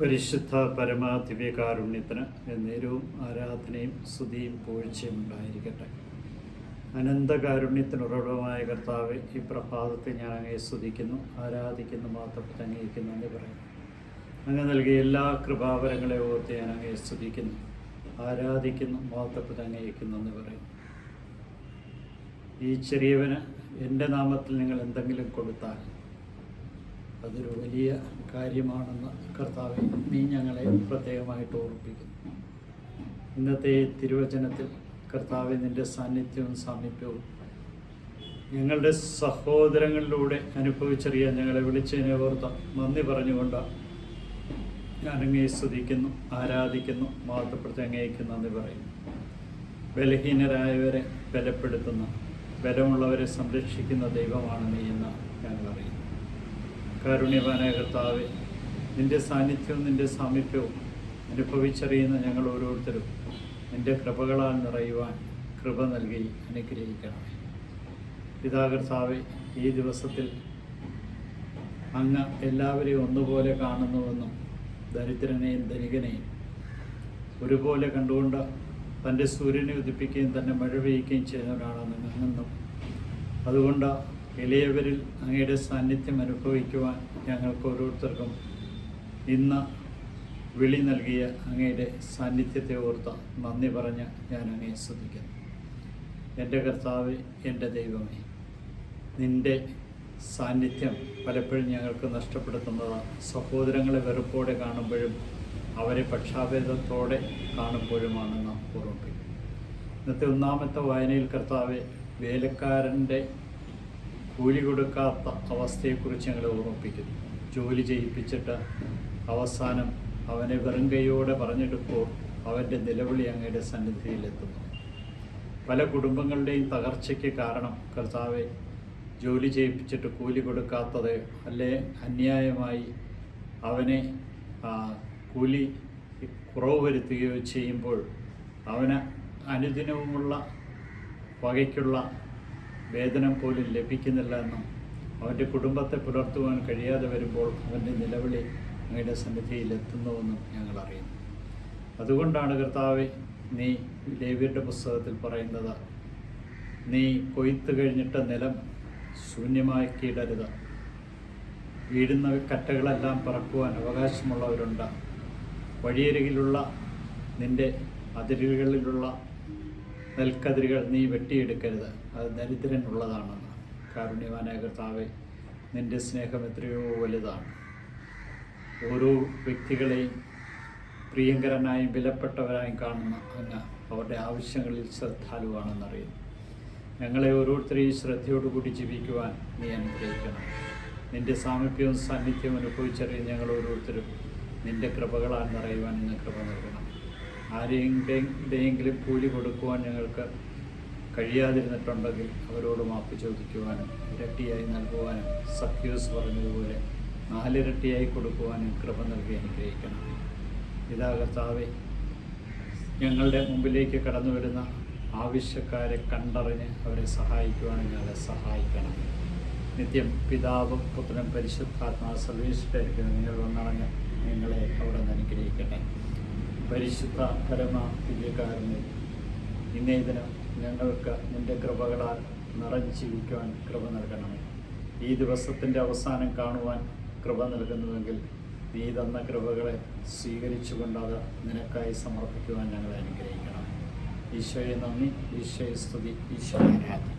പരിശുദ്ധ പരമാദിവ്യകാരുണ്യത്തിന് എന്നേരവും ആരാധനയും സ്തുതിയും പൂഴ്ചയും ഉണ്ടായിരിക്കട്ടെ. അനന്തകാരുണ്യത്തിന് ഉറവിടമായ കർത്താവ് ഈ പ്രഭാതത്തെ ഞാൻ അങ്ങേ സ്തുതിക്കുന്നു ആരാധിക്കുന്നു മാത്രപ്പെട്ട് ഇരിക്കുന്നു എന്ന് പറയുന്നു. അങ്ങ് നൽകിയ എല്ലാ കൃപാവരങ്ങളെ ഓർത്ത് ഞാൻ അങ്ങേ സ്തുതിക്കുന്നു ആരാധിക്കുന്നു മാത്രപ്പെട്ട് ഇരിക്കുന്നു എന്ന് പറയുന്നു. ഈ ചെറിയവന് എന്റെ നാമത്തിൽ നിങ്ങൾ എന്തെങ്കിലും കൊടുത്താൽ അതൊരു വലിയ കാര്യമാണെന്ന് കർത്താവ് നീ ഞങ്ങളെ പ്രത്യേകമായിട്ട് ഓർപ്പിക്കുന്നു. ഇന്നത്തെ തിരുവചനത്തിൽ കർത്താവ് നിന്റെ സാന്നിധ്യവും സാമീപ്യവും ഞങ്ങളുടെ സഹോദരങ്ങളിലൂടെ അനുഭവിച്ചറിയാൻ ഞങ്ങളെ വിളിച്ചതിനെ ഓർത്ത നന്ദി പറഞ്ഞുകൊണ്ട് ഞാനങ്ങേ സ്തുതിക്കുന്നു ആരാധിക്കുന്നു മാതൃപ്രതി അങ്ങേക്ക് നന്ദി പറയുന്നു. ബലഹീനരായവരെ ബലപ്പെടുത്തുന്ന. ബലമുള്ളവരെ സംരക്ഷിക്കുന്ന ദൈവമാണ് നീ എന്ന് ഞങ്ങൾ അറിയുന്നു കാരുണ്യവാനായ കർത്താവ് നിന്റെ സാന്നിധ്യവും നിന്റെ സാമീപ്യവും അനുഭവിച്ചറിയുന്ന ഞങ്ങൾ ഓരോരുത്തരും നിന്റെ കൃപകളാൽ നിറയുവാൻ കൃപ നൽകി അനുഗ്രഹിക്കണം പിതാ കർത്താവെ ഈ ദിവസത്തിൽ അങ്ങ് എല്ലാവരെയും ഒന്നുപോലെ കാണുന്നുവെന്നും ദരിദ്രനെയും ധനികനെയും ഒരുപോലെ കണ്ടുകൊണ്ട് തന്റെ സൂര്യനെ ഉദിപ്പിക്കുകയും തന്നെ മഴ പെയ്യുകയും ചെയ്യുന്നവരാണെന്ന് അങ്ങെന്നും അതുകൊണ്ട് എളിയവരിൽ അങ്ങയുടെ സാന്നിധ്യം അനുഭവിക്കുവാൻ ഞങ്ങൾക്ക് ഓരോരുത്തർക്കും ഇന്ന് വിളി നൽകിയ അങ്ങയുടെ സാന്നിധ്യത്തെ ഓർത്ത നന്ദി പറഞ്ഞ് ഞാൻ അങ്ങയെ ശ്രദ്ധിക്കുന്നു. എന്റെ കർത്താവ് എന്റെ ദൈവമേ നിന്റെ സാന്നിധ്യം പലപ്പോഴും ഞങ്ങൾക്ക് നഷ്ടപ്പെടുത്തുന്നതാണ്. സഹോദരങ്ങളെ വെറുപ്പോടെ കാണുമ്പോഴും അവരെ പക്ഷാഭേദത്തോടെ കാണുമ്പോഴുമാണ് നാം ഓർമ്മിക്കുന്നത് ഇന്നത്തെ ഒന്നാമത്തെ വായനയിൽ കർത്താവ് വേലക്കാരന്റെ കൂലി കൊടുക്കാത്ത അവസ്ഥയെക്കുറിച്ച് ഞങ്ങളെ ഓർമ്മിപ്പിക്കുന്നു ജോലി ചെയ്യിപ്പിച്ചിട്ട് അവസാനം അവനെ വെറും കൈയോടെ പറഞ്ഞെടുക്കുമ്പോൾ അവന്റെ നിലവിളി അങ്ങയുടെ സന്നിധിയിലെത്തുന്നു. പല കുടുംബങ്ങളുടെയും തകർച്ചയ്ക്ക് കാരണം കർത്താവെ ജോലി ചെയ്യിപ്പിച്ചിട്ട് കൂലി കൊടുക്കാത്തത് അല്ലെ? അന്യായമായി അവനെ കൂലി കുറവ് വരുത്തുകയോ ചെയ്യുമ്പോൾ അവന് അനുദിനവുമുള്ള വകയ്ക്കുള്ള വേതനം പോലും ലഭിക്കുന്നില്ല എന്നും അവന്റെ കുടുംബത്തെ പുലർത്തുവാൻ കഴിയാതെ വരുമ്പോൾ അവന്റെ നിലവിളി അങ്ങയുടെ സന്നിധിയിൽ എത്തുന്നുവെന്നും ഞങ്ങൾ അറിയുന്നു. അതുകൊണ്ടാണ് കർത്താവെ നീ ലേവിയുടെ പുസ്തകത്തിൽ പറയുന്നത് നീ കൊയ്ത്ത് കഴിഞ്ഞിട്ട് നിലം ശൂന്യമാക്കിയിടരുത് വീഴുന്ന കറ്റകളെല്ലാം പറക്കുവാൻ അവകാശമുള്ളവരുണ്ട്. വഴിയരികിലുള്ള നിന്റെ അതിരുകളിലുള്ള നെൽക്കതിരുകൾ നീ വെട്ടിയെടുക്കരുത്. അത് ദരിദ്രനുള്ളതാണെന്ന് കാരുണ്യവാനായ കർത്താവെ നിന്റെ സ്നേഹം എത്രയോ വലുതാണ്. ഓരോ വ്യക്തികളെയും പ്രിയങ്കരനായും വിലപ്പെട്ടവരായും കാണുന്ന അങ്ങ് അവരുടെ ആവശ്യങ്ങളിൽ ശ്രദ്ധാലുവാണെന്നറിയുന്നു. ഞങ്ങളെ ഓരോരുത്തരെയും ശ്രദ്ധയോടുകൂടി ജീവിക്കുവാൻ നീ അനുഗ്രഹിക്കണം. നിന്റെ സാമീപ്യവും സാന്നിധ്യവും അനുഭവിച്ചറിയും ഞങ്ങൾ ഓരോരുത്തരും നിന്റെ കൃപകളാൽ നിറയുവാൻ ഇന്ന് കൃപ നൽകണം. ആരെങ്കിലും കൂലി കൊടുക്കുവാൻ ഞങ്ങൾക്ക് കഴിയാതിരുന്നിട്ടുണ്ടെങ്കിൽ അവരോട് മാപ്പ് ചോദിക്കുവാനും ഇരട്ടിയായി നൽകുവാനും സഖ്യൂസ് പറഞ്ഞതുപോലെ നാലിരട്ടിയായി കൊടുക്കുവാനും കൃപ നൽകി അനുഗ്രഹിക്കണം. ഇതാ കർത്താവെ ഞങ്ങളുടെ മുമ്പിലേക്ക് കടന്നു വരുന്ന ആവശ്യക്കാരെ കണ്ടറിഞ്ഞ് അവരെ സഹായിക്കുവാനും ഞങ്ങളെ സഹായിക്കണം. നിത്യം പിതാവും പുത്രനും പരിശുദ്ധാത്മാ സർവീസിലായിരിക്കുന്ന നിങ്ങൾ വന്നടങ്ങ് നിങ്ങളെ അവിടെ നിന്ന് അനുഗ്രഹിക്കട്ടെ. പരിശുദ്ധ പരമ ദിവ്യകാരനെ ഇന്നേ ദിനം ഞങ്ങൾക്ക് നിന്റെ കൃപകളാൽ നിറഞ്ഞു ജീവിക്കുവാൻ കൃപ നൽകണമേ. ഈ ദിവസത്തിന്റെ അവസാനം കാണുവാൻ കൃപ നൽകുന്നുവെങ്കിൽ നീ തന്ന കൃപകളെ സ്വീകരിച്ചുകൊണ്ടത് നിനക്കായി സമർപ്പിക്കുവാൻ ഞങ്ങളെ അനുഗ്രഹിക്കണം ഈശോയെ നന്ദി ഈശോയെ സ്തുതി ഈശോയെ ആരാധന.